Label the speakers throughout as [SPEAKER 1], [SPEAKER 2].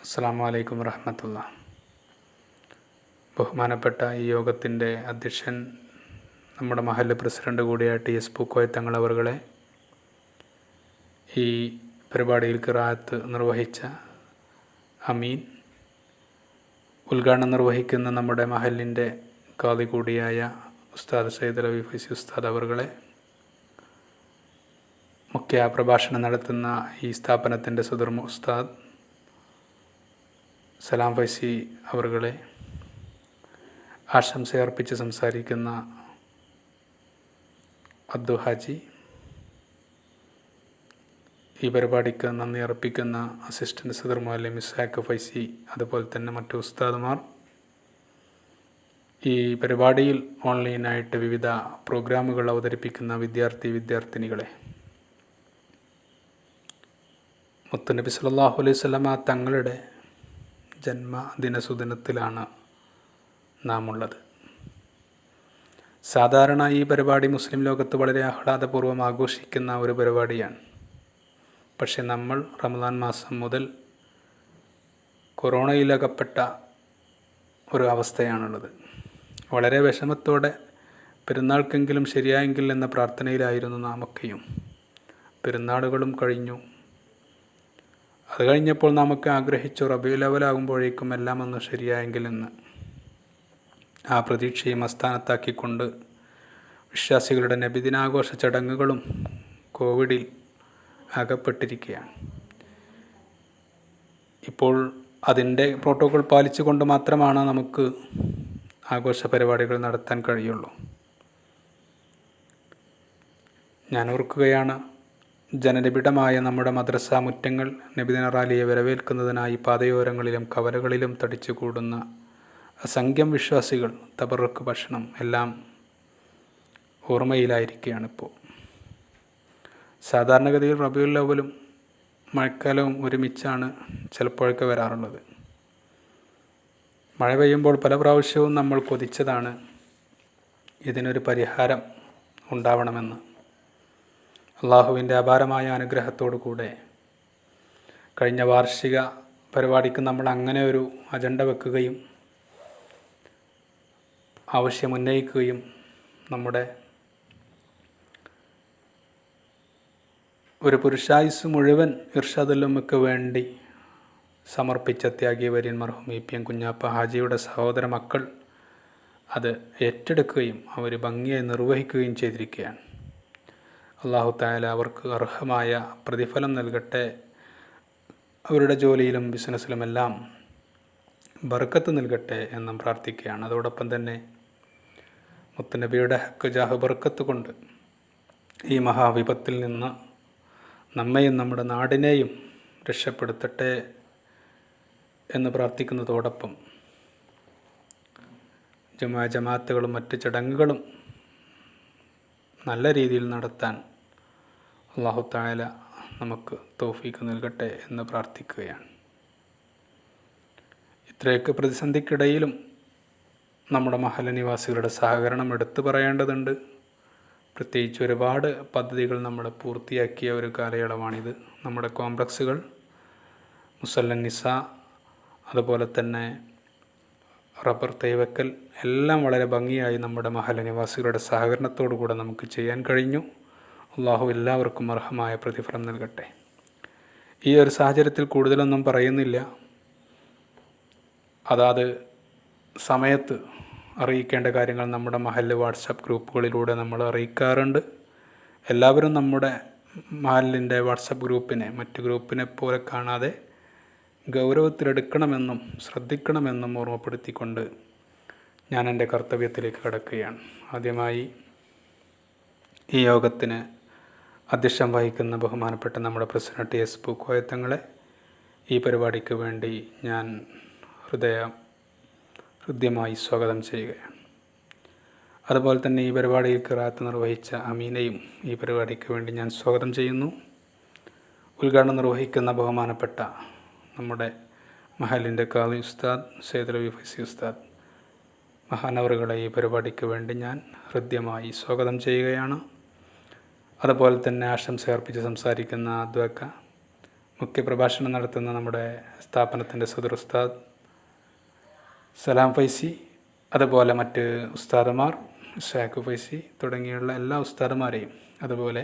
[SPEAKER 1] അസ്സാം വലൈക്കും വറഹമത്തുള്ള. ബഹുമാനപ്പെട്ട ഈ യോഗത്തിന്റെ അധ്യക്ഷൻ നമ്മുടെ മഹല്ല് പ്രസിഡന്റ് കൂടിയായ ടി എസ് പൂക്കോയ തങ്ങളവറുകളെ ഈ പരിപാടിയിൽ കിറാത്ത് നിർവഹിച്ച അമീൻ ഉദ്ഘാടനം നിർവഹിക്കുന്ന നമ്മുടെ മഹലിന്റെ കാതി കൂടിയായ ഉസ്താദ് സയ്യിദ് റബി ഫൈസി ഉസ്താദ് അവറുകളെ മുഖ്യ പ്രഭാഷണം നടത്തുന്ന ഈ സ്ഥാപനത്തിന്റെ സുധർമ്മ ഉസ്താദ് സലാം ഫൈസി അവറുകളെ ആശംസയർപ്പിച്ച് സംസാരിക്കുന്ന അബ്ദു ഹാജി ഈ പരിപാടിക്ക് നന്ദി അർപ്പിക്കുന്ന അസിസ്റ്റന്റ് സദർ മിസ് ഇസാഖ് ഫൈസി അതുപോലെ തന്നെ മറ്റു ഉസ്താദുമാർ. ഈ പരിപാടിയിൽ ഓൺലൈനായിട്ട് വിവിധ പ്രോഗ്രാമുകൾ അവതരിപ്പിക്കുന്ന വിദ്യാർത്ഥി വിദ്യാർത്ഥിനികളെ മുത്തുനബി സല്ലല്ലാഹു അലൈഹി വസല്ലമ തങ്ങളുടെ ജന്മദിനസുദിനത്തിലാണ് നാം ഉള്ളത് സാധാരണ ഈ പരിപാടി മുസ്ലിം ലോകത്ത് വളരെ ആഹ്ലാദപൂർവം ആഘോഷിക്കുന്ന ഒരു പരിപാടിയാണ്. പക്ഷെ നമ്മൾ റമദാൻ മാസം മുതൽ കൊറോണയിലകപ്പെട്ട ഒരു അവസ്ഥയാണുള്ളത്. വളരെ വിഷമത്തോടെ പെരുന്നാൾക്കെങ്കിലും ശരിയായെങ്കിൽ എന്ന പ്രാർത്ഥനയിലായിരുന്നു നാമൊക്കെയും. പെരുന്നാളുകളും കഴിഞ്ഞു. അത് കഴിഞ്ഞപ്പോൾ നമുക്ക് ആഗ്രഹിച്ചു റബി ലെവലാകുമ്പോഴേക്കും എല്ലാം ഒന്ന് ശരിയായെങ്കിൽ എന്ന്. ആ പ്രതീക്ഷയും അസ്ഥാനത്താക്കിക്കൊണ്ട് വിശ്വാസികളുടെ നബിദിനാഘോഷ ചടങ്ങുകളും കോവിഡിൽ അകപ്പെട്ടിരിക്കുകയാണ്. ഇപ്പോൾ അതിന്റെ പ്രോട്ടോകോൾ പാലിച്ചുകൊണ്ട് മാത്രമാണ് നമുക്ക് ആഘോഷ പരിപാടികൾ നടത്താൻ കഴിയുള്ളൂ. ഞാൻ ഓർക്കുകയാണ് ജനനിബിഡമായ നമ്മുടെ മദ്രസ മുറ്റങ്ങൾ നബിദിന റാലിയെ വരവേൽക്കുന്നതിനായി പാതയോരങ്ങളിലും കവലകളിലും തടിച്ചു കൂടുന്ന അസംഖ്യം വിശ്വാസികൾ തബറക്ക് ഭക്ഷണം എല്ലാം ഓർമ്മയിലായിരിക്കുകയാണ് ഇപ്പോൾ സാധാരണഗതിയിൽ റബിയുൽ ലവലും മഴക്കാലവും ഒരുമിച്ചാണ് ചിലപ്പോഴൊക്കെ വരാറുള്ളത്. മഴ പെയ്യുമ്പോൾ പല പ്രാവശ്യവും നമ്മൾ കൊതിച്ചതാണ് ഇതിനൊരു പരിഹാരം ഉണ്ടാവണമെന്ന്. അള്ളാഹുവിന്റെ അപാരമായ അനുഗ്രഹത്തോടു കൂടെ കഴിഞ്ഞ വാർഷിക പരിപാടിക്ക് നമ്മൾ അങ്ങനെ ഒരു അജണ്ട വെക്കുകയും ആവശ്യം ഉന്നയിക്കുകയും നമ്മുടെ ഒരു പുരുഷായുസ് മുഴുവൻ ഇർഷാദുല്ലമ്മയ്ക്ക് വേണ്ടി സമർപ്പിച്ച ത്യാഗീവര്യൻ മർഹൂം ഇ പി എം കുഞ്ഞാപ്പ ഹാജിയുടെ സഹോദര മക്കൾ അത് ഏറ്റെടുക്കുകയും അവർ ഭംഗിയായി നിർവഹിക്കുകയും ചെയ്തിരിക്കുകയാണ്. അള്ളാഹു തായാല അവർക്ക് അർഹമായ പ്രതിഫലം നൽകട്ടെ. അവരുടെ ജോലിയിലും ബിസിനസ്സിലുമെല്ലാം ബർക്കത്ത് നൽകട്ടെ എന്നും പ്രാർത്ഥിക്കുകയാണ്. അതോടൊപ്പം തന്നെ മുത്തനബിയുടെ ഹക്ക് ജാഹ് ബർക്കത്ത് കൊണ്ട് ഈ മഹാവിപത്തിൽ നിന്ന് നമ്മയും നമ്മുടെ നാടിനെയും രക്ഷപ്പെടുത്തട്ടെ എന്ന് പ്രാർത്ഥിക്കുന്നതോടൊപ്പം ജമാ ജമാത്തുകളും മറ്റ് ചടങ്ങുകളും നല്ല രീതിയിൽ നടത്താൻ അള്ളാഹു തായാല നമുക്ക് തോഫീക്ക് നൽകട്ടെ എന്ന് പ്രാർത്ഥിക്കുകയാണ്. ഇത്രയൊക്കെ പ്രതിസന്ധിക്കിടയിലും നമ്മുടെ മഹല നിവാസികളുടെ സഹകരണം എടുത്തു പറയേണ്ടതുണ്ട്. പ്രത്യേകിച്ച് ഒരുപാട് പദ്ധതികൾ നമ്മൾ പൂർത്തിയാക്കിയ ഒരു കാലയളവാണിത്. നമ്മുടെ കോംപ്ലക്സുകൾ മുസല്ലൻ നിസ അതുപോലെ തന്നെ റബ്ബർ തൈവക്കൽ എല്ലാം വളരെ ഭംഗിയായി നമ്മുടെ മഹല നിവാസികളുടെ സഹകരണത്തോടു കൂടെ നമുക്ക് ചെയ്യാൻ കഴിഞ്ഞു. അള്ളാഹു എല്ലാവർക്കും അർഹമായ പ്രതിഫലം നൽകട്ടെ. ഈ ഒരു സാഹചര്യത്തിൽ കൂടുതലൊന്നും പറയുന്നില്ല. അതാത് സമയത്ത് അറിയിക്കേണ്ട കാര്യങ്ങൾ നമ്മുടെ മഹല്ല് വാട്സപ്പ് ഗ്രൂപ്പുകളിലൂടെ നമ്മൾ അറിയിക്കാറുണ്ട്. എല്ലാവരും നമ്മുടെ മഹലിന്റെ വാട്സപ്പ് ഗ്രൂപ്പിനെ മറ്റു ഗ്രൂപ്പിനെ പോലെ കാണാതെ ഗൗരവത്തിലെടുക്കണമെന്നും ശ്രദ്ധിക്കണമെന്നും ഓർമ്മപ്പെടുത്തിക്കൊണ്ട് ഞാൻ എന്റെ കർത്തവ്യത്തിലേക്ക് കടക്കുകയാണ്. ആദ്യമായി ഈ യോഗത്തിന് അധ്യക്ഷം വഹിക്കുന്ന ബഹുമാനപ്പെട്ട നമ്മുടെ പ്രസിഡന്റ് ടി എസ് പൂക്കോയത്തങ്ങളെ ഈ പരിപാടിക്ക് വേണ്ടി ഞാൻ ഹൃദയ ഹൃദ്യമായി സ്വാഗതം ചെയ്യുകയാണ്. അതുപോലെ തന്നെ ഈ പരിപാടിയിൽ കിറാത്ത് നിർവഹിച്ച അമീനയും ഈ പരിപാടിക്ക് വേണ്ടി ഞാൻ സ്വാഗതം ചെയ്യുന്നു. ഉദ്ഘാടനം നിർവഹിക്കുന്ന ബഹുമാനപ്പെട്ട നമ്മുടെ മഹലിന്റെ കാവി ഉസ്താദ് സൈദലവി ഫസി ഉസ്താദ് മഹാനവറുകളെ ഈ പരിപാടിക്ക് വേണ്ടി ഞാൻ ഹൃദ്യമായി സ്വാഗതം ചെയ്യുകയാണ്. അതുപോലെ തന്നെ ആശംസ അർപ്പിച്ച് സംസാരിക്കുന്ന അദ്വക്ക മുഖ്യപ്രഭാഷണം നടത്തുന്ന നമ്മുടെ സ്ഥാപനത്തിന്റെ സദർ ഉസ്താദ് സലാം ഫൈസി അതുപോലെ മറ്റ് ഉസ്താദമാർ ഷാഖ് ഫൈസി തുടങ്ങിയുള്ള എല്ലാ ഉസ്താദമാരെയും അതുപോലെ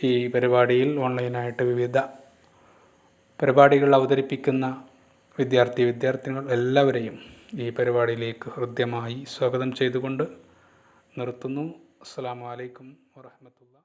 [SPEAKER 1] ഈ പരിപാടിയിൽ ഓൺലൈനായിട്ട് വിവിധ പരിപാടികൾ അവതരിപ്പിക്കുന്ന വിദ്യാർത്ഥി വിദ്യാർത്ഥിനികൾ എല്ലാവരെയും ഈ പരിപാടിയിലേക്ക് ഹൃദ്യമായി സ്വാഗതം ചെയ്തുകൊണ്ട് നിർത്തുന്നു. അസ്സാം വലൈക്കും വാഹമത്തുള്ള